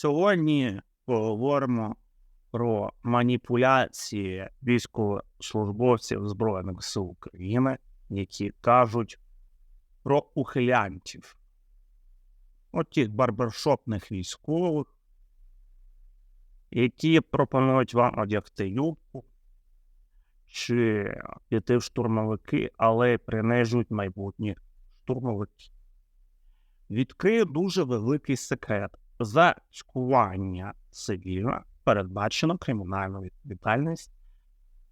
Сьогодні поговоримо про маніпуляції військовослужбовців Збройних сил України, які кажуть про ухилянтів. От тих барбершопних військових, які пропонують вам одягти юбку чи піти в штурмовики, але принижують майбутніх штурмовиків. Відкрию дуже великий секрет. За цькування цивільна передбачено кримінальну відповідальність,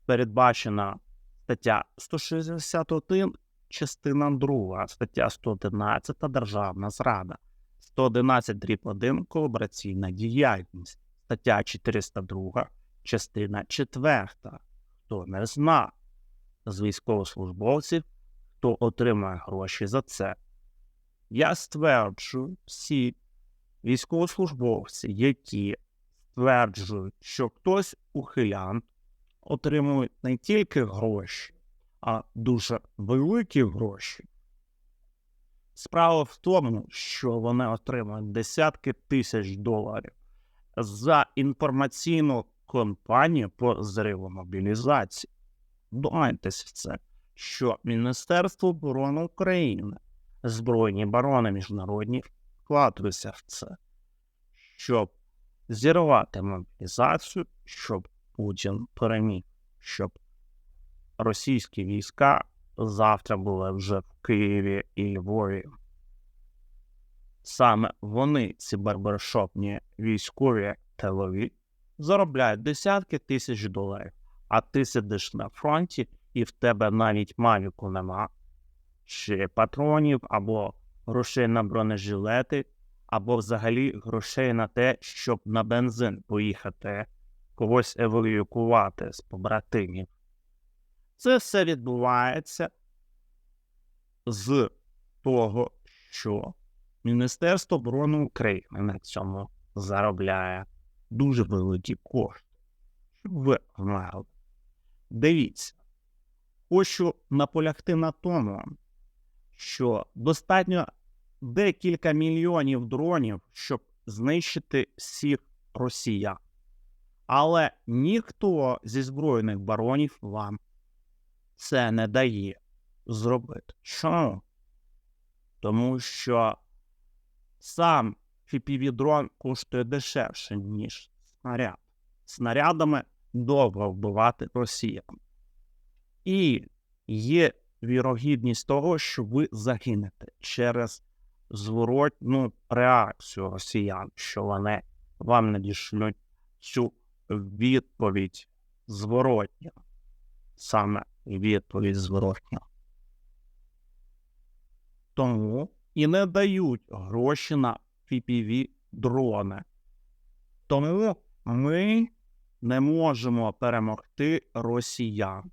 передбачена стаття 161, частина 2, стаття 111 державна зрада, 111 дріб 1 колабораційна діяльність, стаття 402, частина 4. Хто не зна з військовослужбовців, хто отримає гроші за це. Я стверджую всі військовослужбовці, які стверджують, що хтось ухилян отримує не тільки гроші, а дуже великі гроші. Справа в тому, що вони отримують десятки тисяч доларів за інформаційну кампанію по зриву мобілізації. Думайтесь в це, що Міністерство оборони України, Збройні барони міжнародні вкладуються в це, щоб зірвати мобілізацію, щоб Путін переміг, щоб російські війська завтра були вже в Києві і Львові. Саме вони, ці барбершопні військові тилові, заробляють десятки тисяч доларів, а ти сидиш на фронті і в тебе навіть мавіку нема, чи патронів, або грошей на бронежилети, або взагалі грошей на те, щоб на бензин поїхати, когось евакуювати з побратимів. Це все відбувається з того, що Міністерство оборони України на цьому заробляє дуже великі кошти. Щоб ви знали. Дивіться, хочу наполягти на тому, що достатньо декілька мільйонів дронів, щоб знищити всіх росіян. Але ніхто зі збройних баронів вам це не дає зробити. Чому? Тому що сам FPV-дрон коштує дешевше, ніж снаряд. Снарядами довго вбивати росіян. І є вірогідність того, що ви загинете через зворотну реакцію росіян, що вони вам надішлють цю відповідь зворотня. Саме відповідь зворотня. Тому і не дають гроші на fpv дрони. Тому ми не можемо перемогти росіян.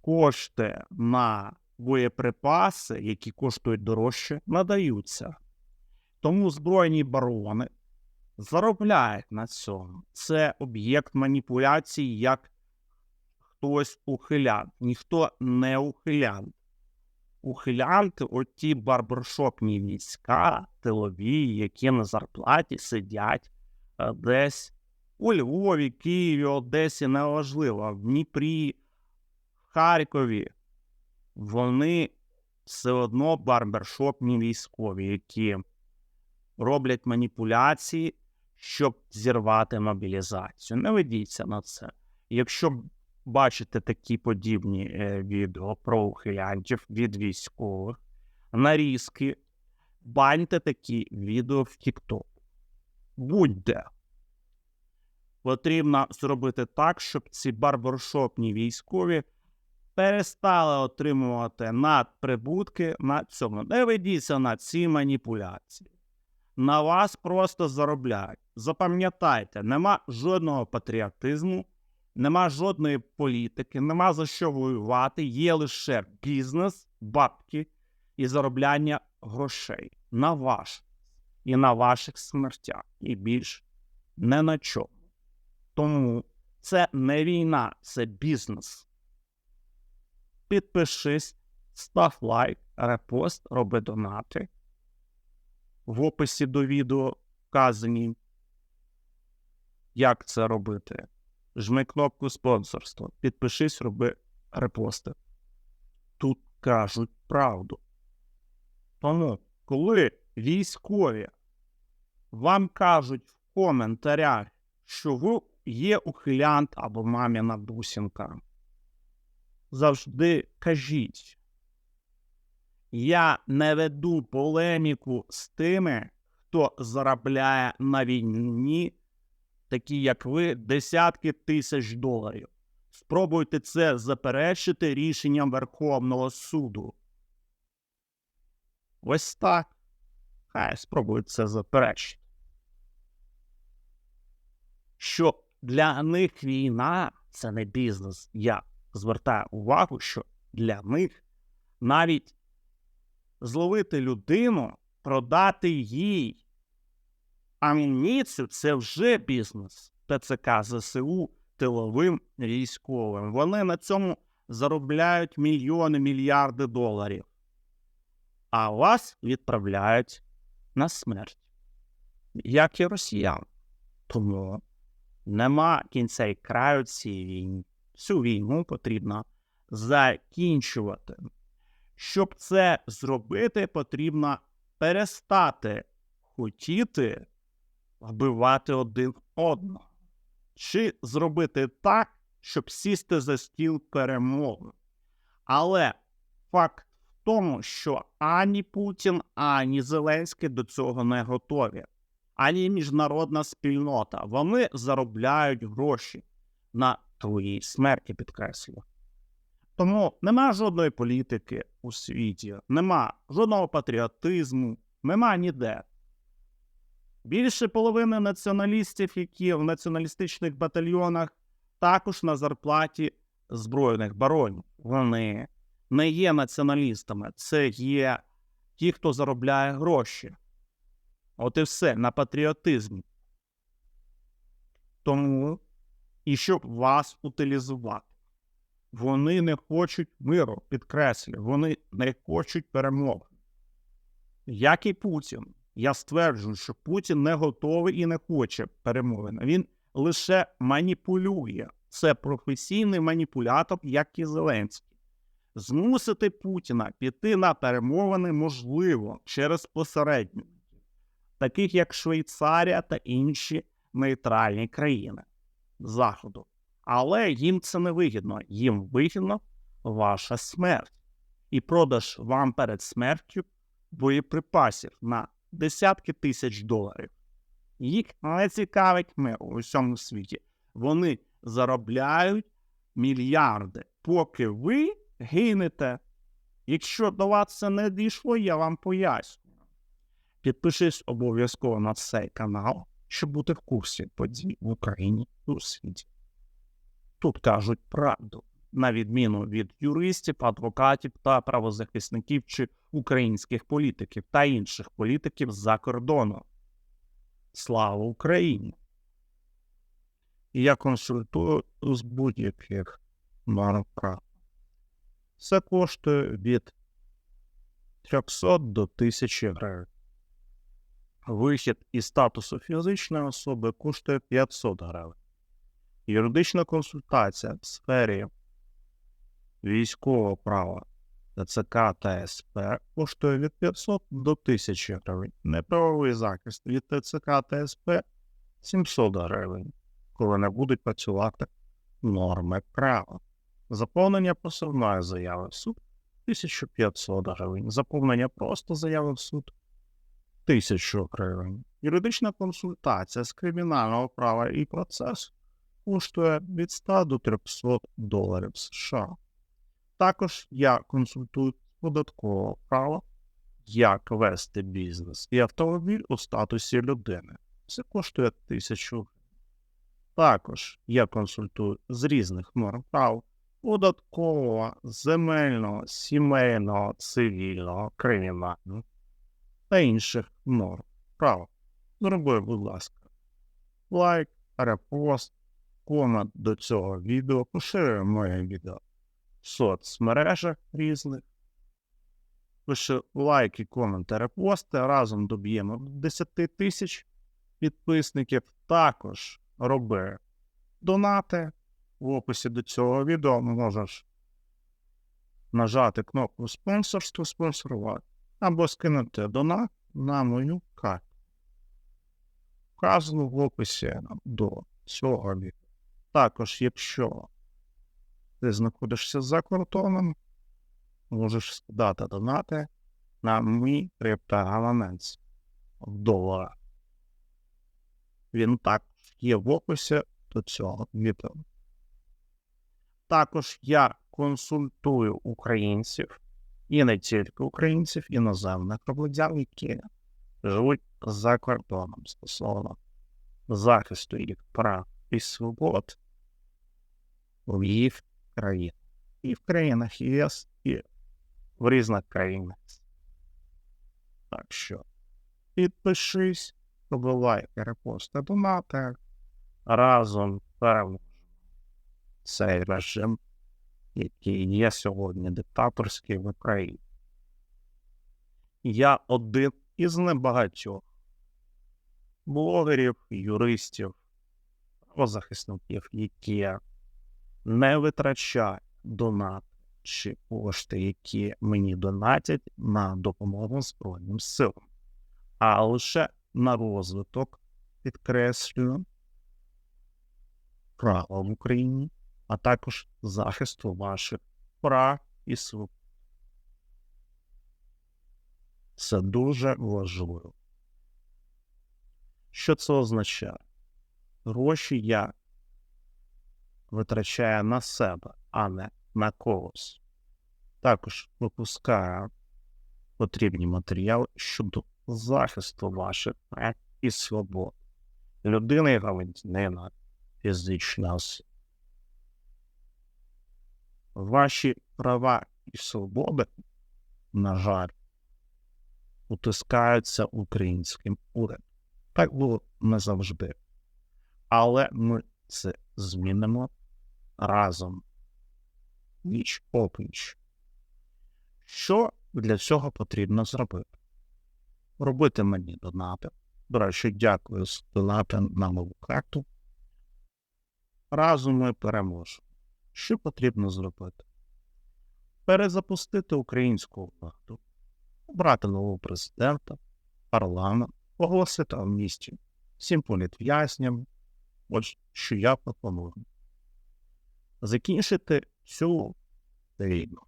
Кошти на боєприпаси, які коштують дорожче, надаються. Тому збройні барони заробляють на цьому. Це об'єкт маніпуляцій, як хтось ухилян. Ніхто не ухилян. Ухилянти оті барбершопні війська, тилові, які на зарплаті сидять е, десь у Львові, Києві, Одесі, неважливо, в Дніпрі, в Харкові. Вони все одно барбершопні військові, які роблять маніпуляції, щоб зірвати мобілізацію. Не ведіться на це. Якщо бачите такі подібні е, відео про ухилянтів від військових, нарізки, баньте такі відео в TikTok. Будь-де. Потрібно зробити так, щоб ці барбершопні військові перестали отримувати надприбутки на цьому. Не ведіться на ці маніпуляції. На вас просто заробляють. Запам'ятайте, нема жодного патріотизму, нема жодної політики, нема за що воювати, є лише бізнес, бабки і заробляння грошей на ваш і на ваших смертях, і більш не на чому. Тому це не війна, це бізнес. Підпишись, став лайк, репост, роби донати. В описі до відео вказані. Як це робити? Жми кнопку спонсорства, підпишись, роби репости. Тут кажуть правду. Тому, коли військові вам кажуть в коментарях, що ви є ухилянт або маміна бусинка, завжди кажіть. Я не веду полеміку з тими, хто заробляє на війні, такі як ви, десятки тисяч доларів. Спробуйте це заперечити рішенням Верховного суду. Ось так. Хай спробують це заперечити. Що для них війна це не бізнес. Я звертаю увагу, що для них навіть зловити людину, продати їй амуніцію це вже бізнес. ТЦК ЗСУ тиловим військовим. Вони на цьому заробляють мільйони мільярди доларів. А вас відправляють на смерть, як і росіян. Тому нема кінця і краю цієї війни. Цю війну потрібно закінчувати. Щоб це зробити, потрібно перестати хотіти вбивати один одного. Чи зробити так, щоб сісти за стіл перемоги. Але факт в тому, що ані Путін, ані Зеленський до цього не готові, ані міжнародна спільнота. Вони заробляють гроші на твоїй смерті, підкреслю. Тому нема жодної політики у світі, нема жодного патріотизму, нема ніде. Більше половини націоналістів, які в націоналістичних батальйонах, також на зарплаті збройних баронів. Вони не є націоналістами, це є ті, хто заробляє гроші. От і все на патріотизмі. Тому і щоб вас утилізувати. Вони не хочуть миру, підкреслю, вони не хочуть перемоги. Як і Путін. Я стверджую, що Путін не готовий і не хоче перемовин. Він лише маніпулює. Це професійний маніпулятор, як і Зеленський. Змусити Путіна піти на перемовини можливо через посередників, таких як Швейцарія та інші нейтральні країни Заходу. Але їм це не вигідно. Їм вигідно ваша смерть і продаж вам перед смертю боєприпасів на десятки тисяч доларів. Їх не цікавить мир у всьому світі. Вони заробляють мільярди, поки ви гинете. Якщо до вас це не дійшло, я вам пояснюю. Підпишись обов'язково на цей канал, щоб бути в курсі подій в Україні і у світі. Тут кажуть правду, на відміну від юристів, адвокатів та правозахисників чи українських політиків та інших політиків за кордоном. Слава Україні! Я консультую з будь-яких прав. Це коштує від 300 до 1000 гривень. Вихід із статусу фізичної особи коштує 500 гривень. Юридична консультація в сфері військового права ТЦК та СП коштує від 500 до 1000 гривень. Неправовий захист від ТЦК та СП 700 гривень, коли не будуть працювати норми права. Заповнення посильної заяви в суд 1500 гривень. Заповнення просто заяви в суд 1000 гривень. Юридична консультація з кримінального права і процесу коштує від 100 до 300 доларів США. Також я консультую з податкового права, як вести бізнес і автомобіль у статусі людини. Це коштує 1000 гривень. Також я консультую з різних норм прав податкового, земельного, сімейного, цивільного, кримінального та інших норм права. Зроби, будь ласка, лайк, репост, комент до цього відео, поширюй моє відео в соцмережах різних. Пиши лайки, коменти, репости. Разом доб'ємо 10 тисяч підписників також роби донати. В описі до цього відео можеш нажати кнопку спонсорство, спонсорувати або скинути донат на мою карту. Вказано в описі до цього відео. Також, якщо ти знаходишся за кордоном, можеш скидати донати на мій криптогаманець в доларах. Він також є в описі до цього відео. Також я консультую українців і не тільки українців, іноземних громадян, які живуть за кордоном стосовно захисту їх прав і свобод в їх країнах. І в країнах ЄС, і в різних країнах. Так що підпишись, побивай репости донати. Разом переможемо цей режим, який є сьогодні диктаторський в Україні. Я один із небагатьох блогерів, юристів, правозахисників, які не витрачають донат чи кошти, які мені донатять на допомогу Збройним силам, а лише на розвиток, підкреслюю, права в Україні, а також захисту ваших прав і свобод. Це дуже важливо. Що це означає? Гроші я витрачаю на себе, а не на когось. Також випускаю потрібні матеріали щодо захисту ваших прав і свобод. Людина і громадянина фізична особа. Ваші права і свободи, на жаль, утискаються українським урядом. Так було не завжди. Але ми це змінимо разом. Ніч опліч. Що для цього потрібно зробити? Робити мені донати. До речі, дякую з донати на нову карту. Разом ми переможемо. Що потрібно зробити? Перезапустити українську владу, обрати нового президента, парламент, оголосити в місті всім політв'язням, ось що я пропоную. Закінчити цю війну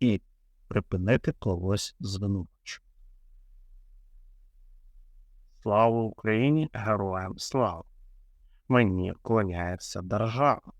і припинити когось звинувачувати. Слава Україні! Героям слава! Мені вклоняється держава.